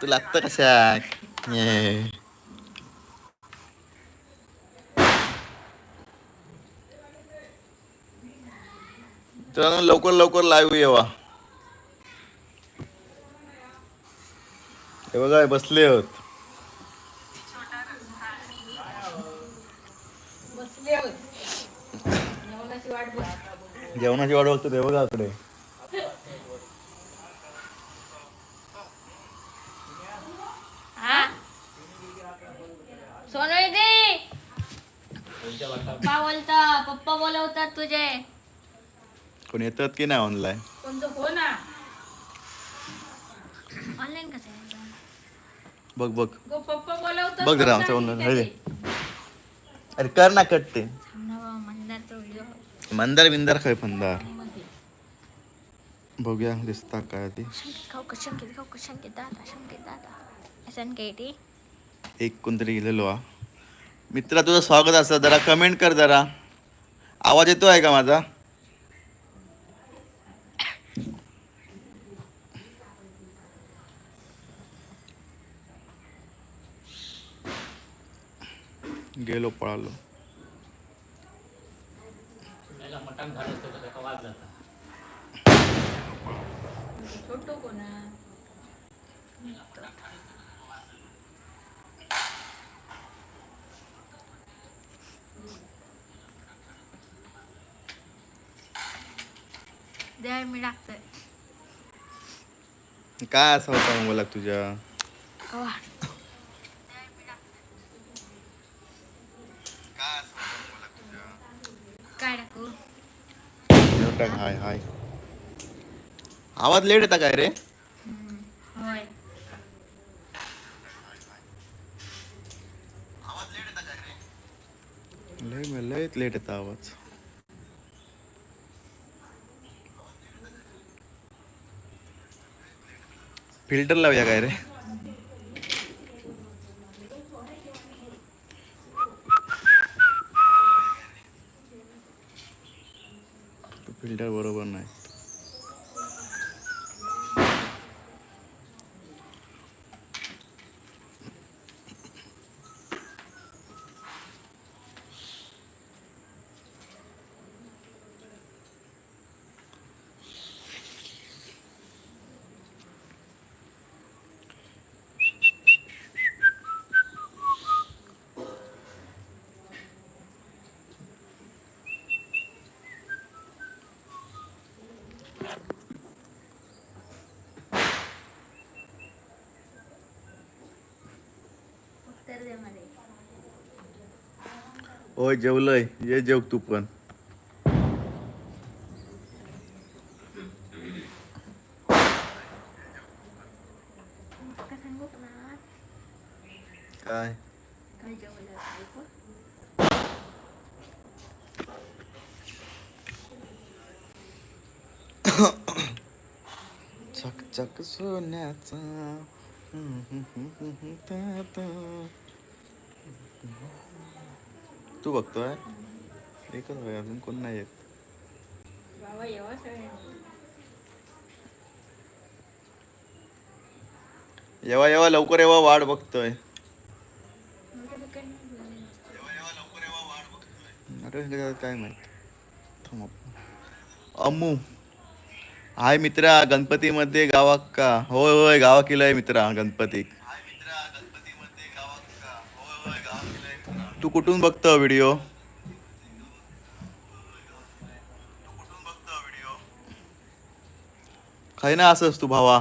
तू लागतं कशा ये. मित्रांनो लवकर लवकर लाईव्ह येवा हे बघा बसले होत. जेवणाची वाट बघ जेवणाची वाट बघतो ते बघा इकडे कोण येतात की नाही ऑनलाईन हो ऑनलाईन कसं बघ बघ. गो पप्पा बोलवतात बघ जरा आमच्या online मध्ये. अरे कर ना कट ते. मंदार बिंदार काय फंदार बघूया दिसता काय ते. एक कोणतरी गेलेलो हा. मित्रा तुझं स्वागत असतं. जरा कमेंट कर जरा. आवाज येतो आहे का माझा? गेलो पळालो. द्या मी टाकतोय. काय असं होता मला तुझ्या कवा काय टाकू टाक हाय हाय. आवाज लेट येता काय रे? होय. लय लय लेट येता आवाज. फिल्टर लावूया काय रे? फिल्टर बरोबर नाही होय जेवलंय ये जेव तू पण का सांगू ना काय काय जेवलं ऐकू चक चक सोन्याचा तू बघतोय? एकच आहे अजून कोण नाही येत. बाबा येवा येवा येवा लवकर येवा वाट बघतोय. अरे काय माहीत. अम्मू. हाय मित्रा गणपतीमध्ये गावा का? होय होय गावा केलंय मित्रा गणपती. तू कुठून बघतो व्हिडिओ? खाय ना असंच तू भावा.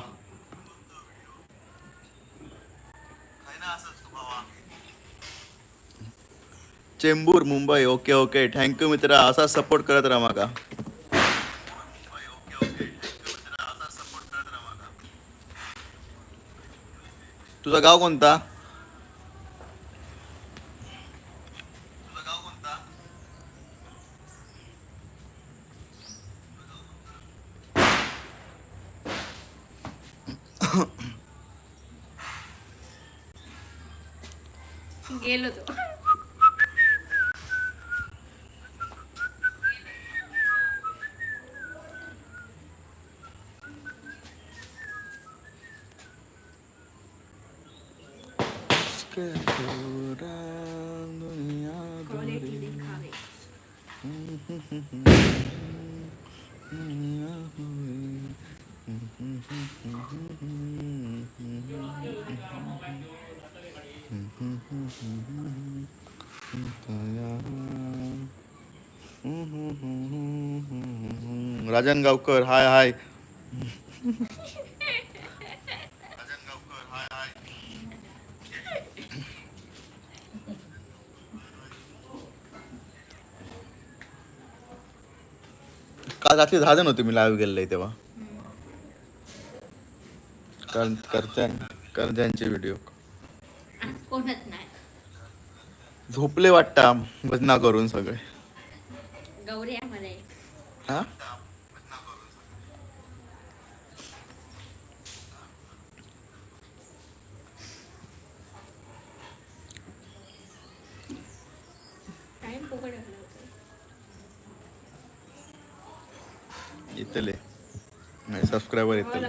Chembur Mumbai. Okay okay. Thank you मित्रा. असा सपोर्ट करत राहा माका तुझं गाव कोणता? गेलो तो. राजन गावकर हाय हाय. काल रात्री दहा जण होते मी लाईव्ह गेलेले तेव्हा. करत्यांचे व्हिडिओ कोणत नाही. झोपले वाटता भजना करून सगळे. हा? येतले. नाही सबस्क्रायबर येतले.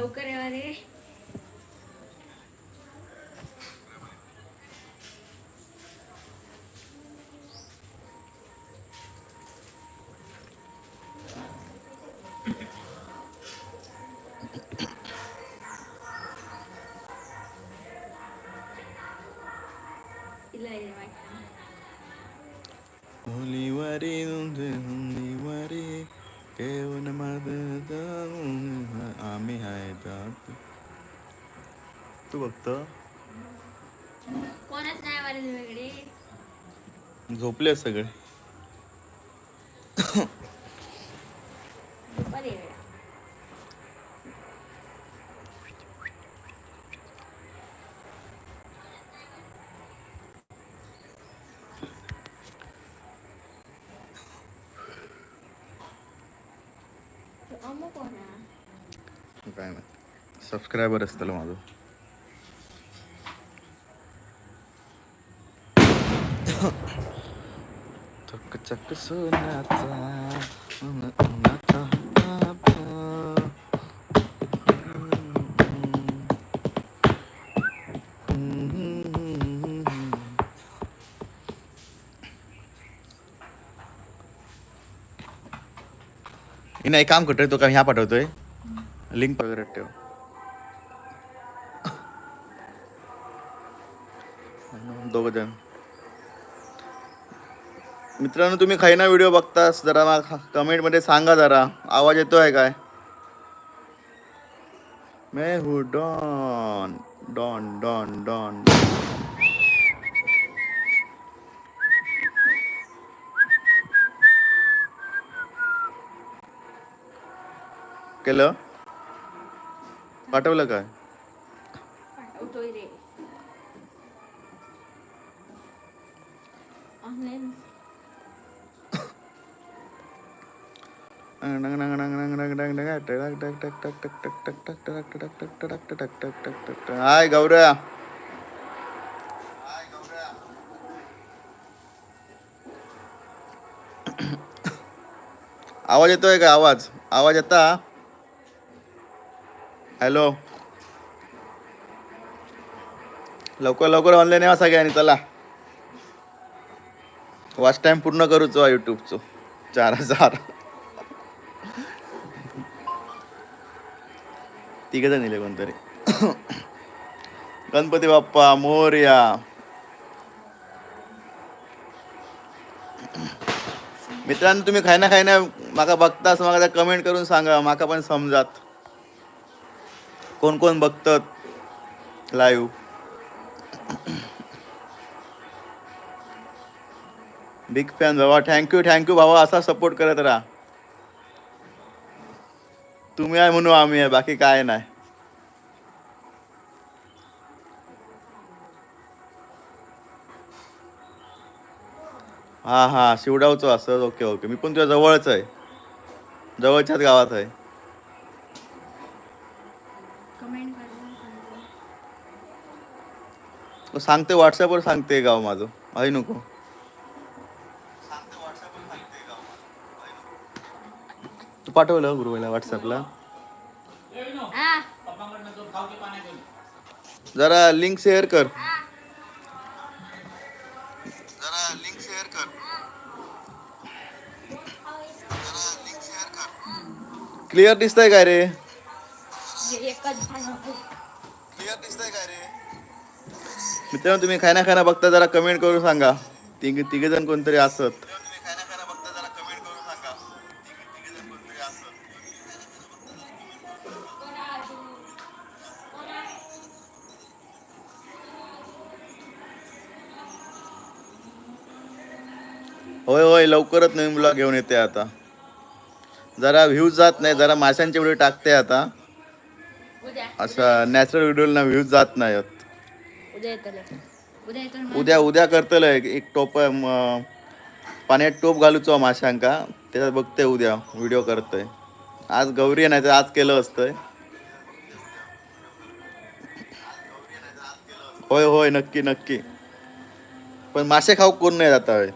झोपले सगळे. काय नाही. सबस्क्रायबर असतं माझं. चक चक सोन्याचा मी नाही काम करतोय तो काय ह्या पाठवतोय. लिंक वगैरे ठेव. दोघ जण. मित्रांनो तुम्ही खैना व्हिडिओ बघतास जरा मला कमेंटमध्ये सांगा जरा. आवाज येतो आहे काय? मे हू डॉन डॉन डॉन डॉन. केलं? पाठवलं काय? हाय गौऱ्या. आवाज येतोय का? आवाज. आवाज येता? हॅलो. लवकर लवकर ऑनलाईन यावं सगळ्यांनी चला. वॉच टाइम पूर्ण करूचो यूट्यूबचो चार हजार. तिघ जण कोणतरी. गणपती बाप्पा मोर्या. मित्रांनो तुम्ही खायना खायना माका बघतास माका कमेंट करून सांगा. माका पण समजात. कोण कोण बघतात लाईव्ह बिग फॅन भावा थँक्यू थँक्यू भावा असा सपोर्ट करत राहा. तुम्ही आहे म्हणून आम्ही आहे बाकी काय नाही. हा हा शिवडावचं असं ओके ओके. मी पण तुझ्या जवळच आहे. जवळच्याच गावात आहे. सांगते व्हॉट्सअपवर सांगते गाव माझं. आहे नको. तू पाठवलं गुरुवाला व्हॉट्सअपला जरा लिंक शेअर कर. क्लिअर दिसतंय काय रे? क्लिअर दिसतंय काय रे? मित्रांनो तुम्ही खायना खायना बघता जरा कमेंट करून सांगा. तिघ तिघे जण कोणतरी असत. होय होय लवकरच नवीन ब्लॉग घेऊन येते आता. जरा व्ह्यूज जात नाही जरा माशांचे व्हिडिओ टाकते आता. असं नॅचरल व्हिडिओला व्ह्यूज जात नाहीत. उद्या उद्या करतलं एक टोप पाण्यात टोप घालूचो माशांका. त्याच्यात बघते उद्या व्हिडिओ करतोय. आज गौरी नाही तर आज केलं असतंय. होय होय नक्की नक्की. पण मासे खाऊ कोण नाही जाता होय.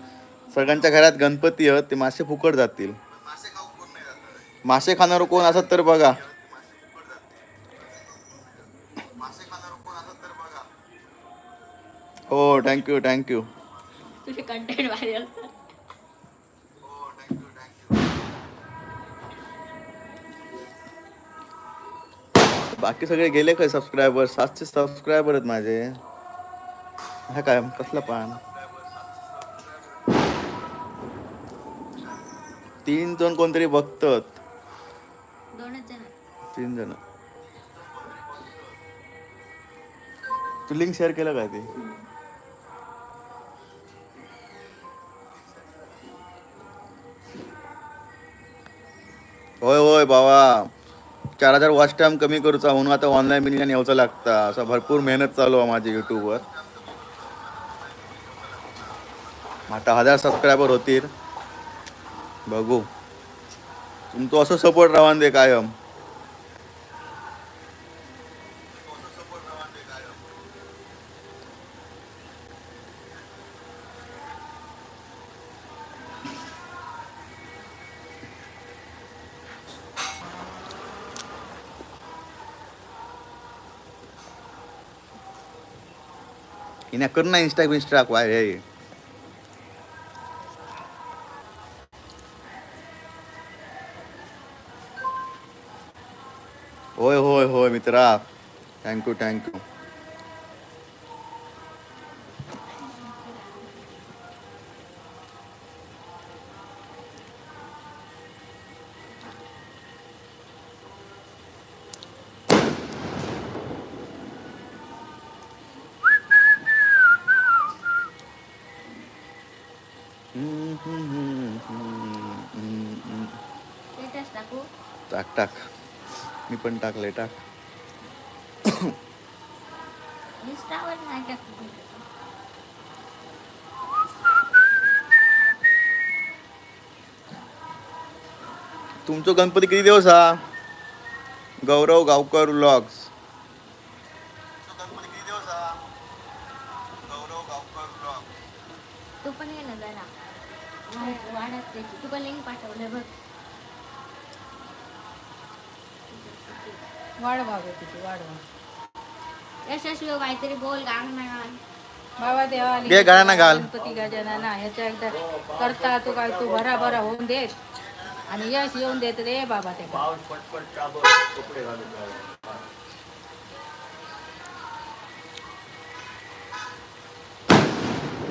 सगळ्यांच्या घरात गणपती आहेत ते मासे फुकट जातील. मासे खाणार कोण असत तर बघा. हो थँक्यू थँक्यू तुझे कंटेंट भारी बाकी सगळे गेले काय सबस्क्रायबर सातशे सबस्क्रायबर आहेत माझे. हा काय कसला पान? तीन जण कोणतरी बघतात. तीन जण. तू लिंक शेअर केलं काय ते? होय होय बाबा. चार हजार वॉच टाइम कमी करूचा म्हणून आता ऑनलाईन बिनिंग यायचं लागता. असं भरपूर मेहनत चालू आहे माझी युट्यूबवर आता हजार सबस्क्रायबर होतील. बघू. तुमचं असं सपोर्ट राहून दे कायम. हिने कर ना इंस्टा बिन्स्टा काय हे होय होय होय मित्रा थँक्यू थँक्यू स्टेटस टाक टाक. मी पण टाकले टाक. तुमचं गणपती किती दिवस हा? गौरव गावकर व्लॉग्स गणपती किती दिवस गौरव गावकर व्लॉग तू पण ये ना जरा. तू पण लिंक पाठवलं बघ. वाढवा गं तिची वाढवा. यशस्वी हो, काहीतरी बोल गाणं म्हणा बाबा देवा घाल. गणपती गजानना ह्याच्या एकदा करता तू काय तू भरा भरा होऊन देत आणि यश येऊन देत रे बाबा ते.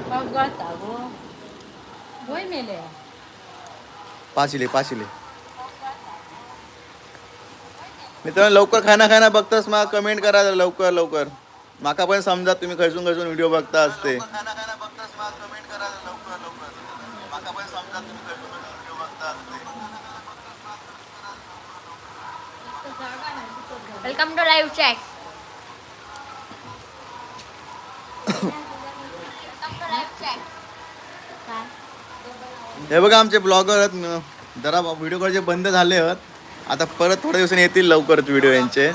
पाऊस गळता गो होय मेले बघतास मग कमेंट करा जरा लवकर लवकर माका पण समजा तुम्ही खर्चून खर्चून व्हिडिओ बघता असते. खाना खाना बघतास मग कमेंट करा लवकर लवकर. माका पण समजा तुम्ही खर्चून खर्चून व्हिडिओ बघता असते. वेलकम टू लाईव्ह चॅट हे बघा आमचे ब्लॉगर आहेत जरा व्हिडिओ करायचे बंद झाले आहेत आता परत थोड्या दिवसांनी येतील लवकरच व्हिडिओ यांचे.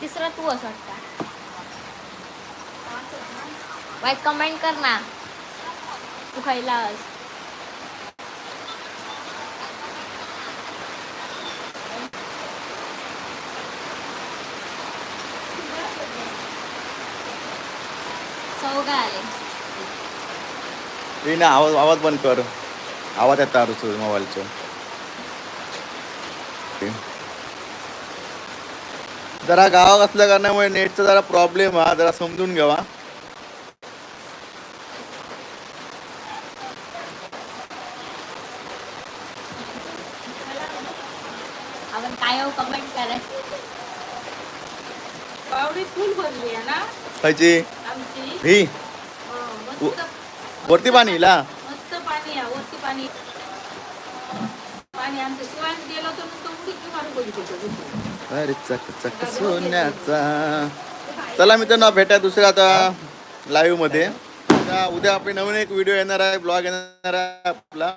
तिसरा तू असं वाईट कमेंट कर ना. तू खायला चौघा आले. ते ना आवाज आवाज बंद कर. आवाज येता तुझं मोबाईलचं. जरा गावात असल्या कारणामुळे नेटचा जरा प्रॉब्लेम हा. जरा समजून घ्यावा. आपण काय हो कमेंट करा पावडी फुल भरली आहे ना? खायची? आमची? ही? हो, वरती पाणी ला मस्त पाणी आहे वरती पाणी पाणी आमचं शिवाय गेलो तर नुसतं उडीची मारून बघितलं अरे चक चक सोन्याचा. चला मित्रांनो भेटा दुसऱ्या आता लाईव्हमध्ये. आता उद्या आपली नवीन एक व्हिडिओ येणार आहे ब्लॉग येणार आहे आपला.